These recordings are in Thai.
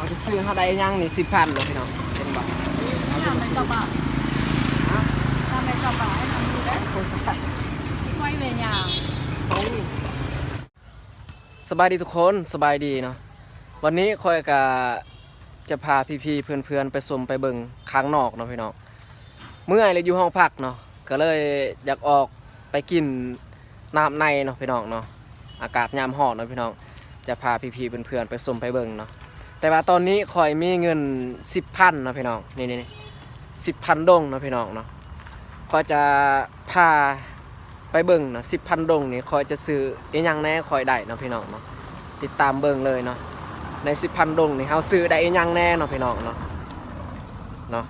เอาจะซื้อเขาได้ยังนี่สิบพันเลยพี่น้องเป็นบ่ทำเป็นกระบะทำเป็นกระบะให้ทำดูได้คนใส่ไว้เวียนยาสบายดีทุกคนสบายดีเนาะวันนี้คอยกะจะพาพี่ๆเพื่อนๆ ไปชมไปเบิงข้างนอกเนาะพี่น้องเมื่อยเลยอยู่ห้องพักเนาะก็เลยอยากออกไปกินน้ำในเนาะพี่น้องเนาะอากาศยามหอดเนาะพี่น้องจะพาพี่ๆเพื่อนๆไปชมไปเบิงเนาะ แต่ว่าตอนนี้คอยมีเงินสิบพันนะพี่น้องนี่นี่สิบพันดงนะพี่น้องเนาะคอยจะพาไปเบิ่งเนาะสิบพันดงนี่คอยจะซื้ออีหยังแน่คอยได้เนาะพี่น้องเนาะติดตามเบิ่งเลยเนาะในสิบพันดงนี่เฮาซื้อได้อีหยังแน่เนาะพี่น้องเนาะเนาะ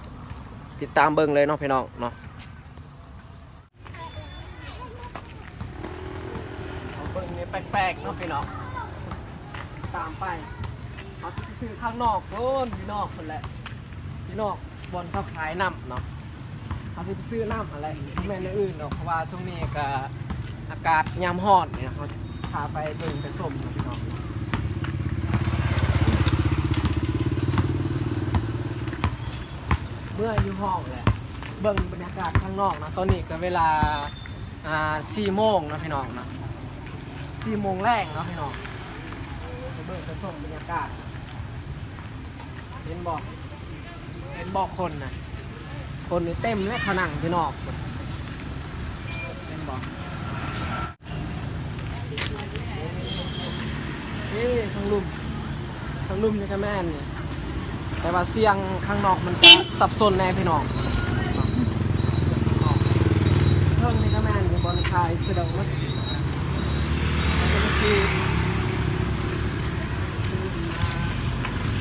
ติดตามเบิ่งเลยเนาะพี่น้องเนาะเอาเบิ่งนี่แปลกๆเนาะพี่น้องตามไป เอาสิไปซื้อข้างนอกโน่นพี่นอกคนแหละพี่นอกบอลเขาขายน้ำเนาะเขาสิไปซื้อน้ำอะไรแม่นอื่นเนาะเพราะว่าช่วงนี้ก็อากาศยามฮอนเนี่ยเขาพาไปเบิ่งไปชมนะพี่น้องเมื่ออยู่ห้องแหละเบิ่งบรรยากาศข้างนอกนะตอนนี้ก็เวลาอ่าสี่โมงนะพี่น้องนะสี่โมงแรกเนาะพี่น้องไปเบิ่งไปชมบรรยากาศ เห็นบอกเห็นบอกคนนะคนนี่เต็มเลยเขนังที่นอกเป็นบอกนี่ทางลุ่มทางลุ่มนี่ก็แม่นนี่แต่ว่าเสียงข้างนอกมันสับสนแน่พี่น้องเพิ่งนี่ก็แม่นอยู่บนคายเสดงมันคือ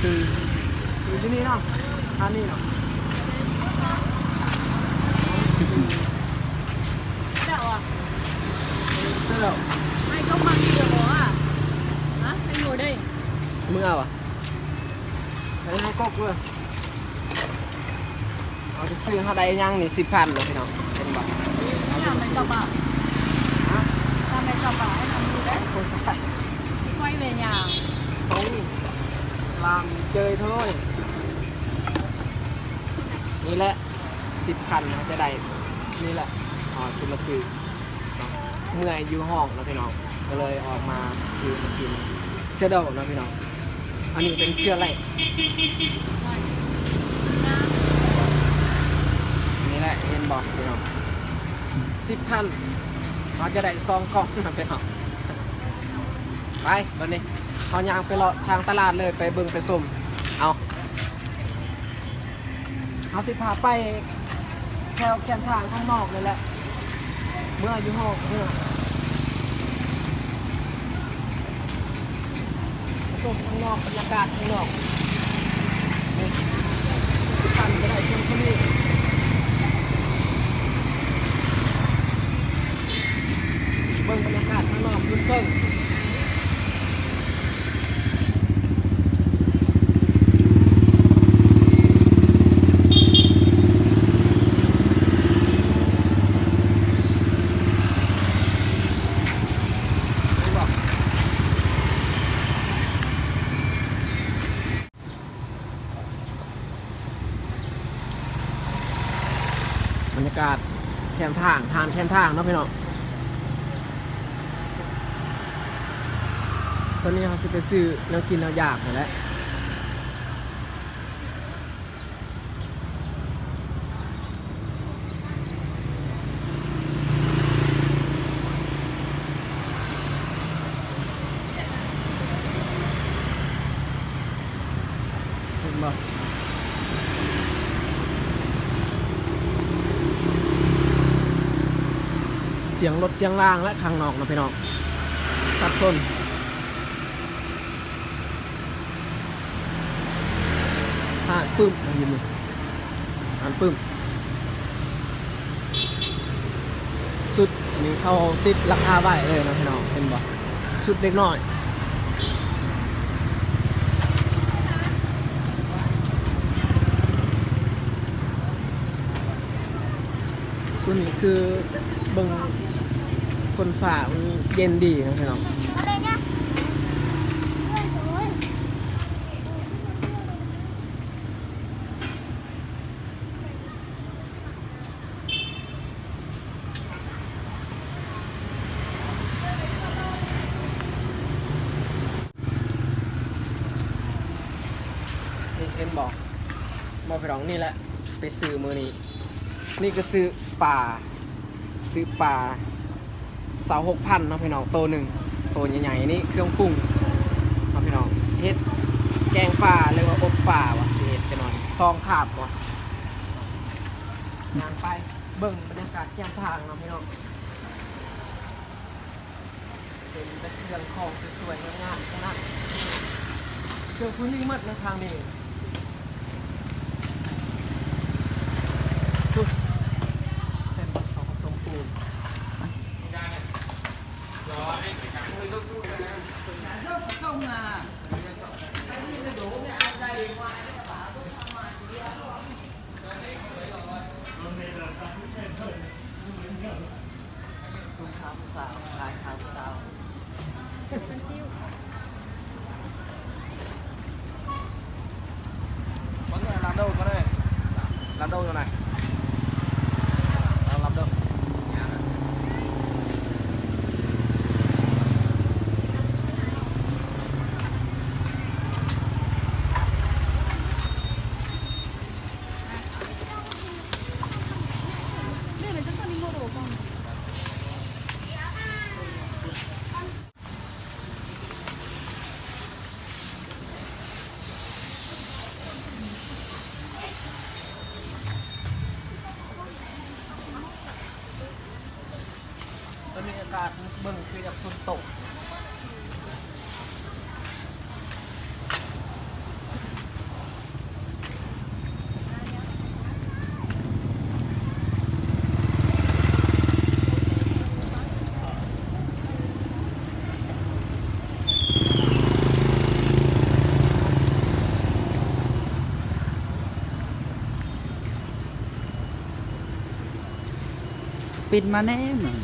สื่ อสื่อที่นี่เนาะท่านี่เนาะเจ้าอะเสื้อไอ้ก็มันอยู่หัวอะฮะไอ้หนูได้มึงเอาอะไปให้กกเลยเอาจะซื้อเขาได้ยังนี่สิบพันเลยพี่น้องเป็นบัตรทำเป็นกระบะฮะทำเป็นกระบะให้ทำดูได้คนใส่ไว้เวียนยา นี่แหละสิบพันจะได้นี่แหละอ๋อซื้อมาซื้อเนาะเมื่อยอยู่ห้องนะพี่น้องก็เลยออกมาซื้อมากินเสื้อดอกนะพี่น้องอันนี้เป็นเสื้อไหล่นี่แหละเอ็นบอกพี่น้องสิบพันเราจะได้ซองกล่องนะพี่น้องไปวันนี้เขายางไปเลาะทางตลาดเลยไปเบิ่งไปสุ่มเอา เอาสิพาไปแถวแคมทางข้างนอกเลยแหละ เมื่ออยู่ห้องเมื่อไปสุ่มข้างนอกบรรยากาศข้างนอกนี่สิบพันจะได้ชมที่นี่ เบิ่งบรรยากาศข้างนอกพื้นเพิ่งบ รรยากาศแคมทางทางแคมทางเนาะพี่น้องตอนนี้เขาจะไปซื้อแนวกินแนวอยากหมดแล้วเห็นบ่ สียงรถเสียงล่างและข้างนอกนะพี่น้องสัดต้นอ่านปึ้มอ่านยินเลยอ่านปึ้ม สุดนี้เขาติดราคาไว้เลยนะพี่น้องเห็นบ่สุดเล็กน้อยส่วนนี้คือเบิ่ง นฝ่ามันเย็นดีนะพี่น้องเอ็นบอกบอกพี่น้องนี่แหละ ไปซื้อมือนี้ นี่ก็ซื้อป่า ซื้อป่า เสาหกพันนะพี่น้องโตหนึ่งโตใหญ่ๆนี่เครื่องปรุงนะพี่น้องเฮ็ดแกงป่าเรียกว่าอบป่าวะสิเฮ็ดจะหน่อยซองขาบวะยางไปเบิ่งบรรยากาศแก้มทางนะพี่น้องเป็นต่เครื่องของสวยๆงามๆทั้งนั้นเครื่องพื้นที่มัดในทางนี้ ากเบิ่งคือจะฝนตกปิดมาแน่มัน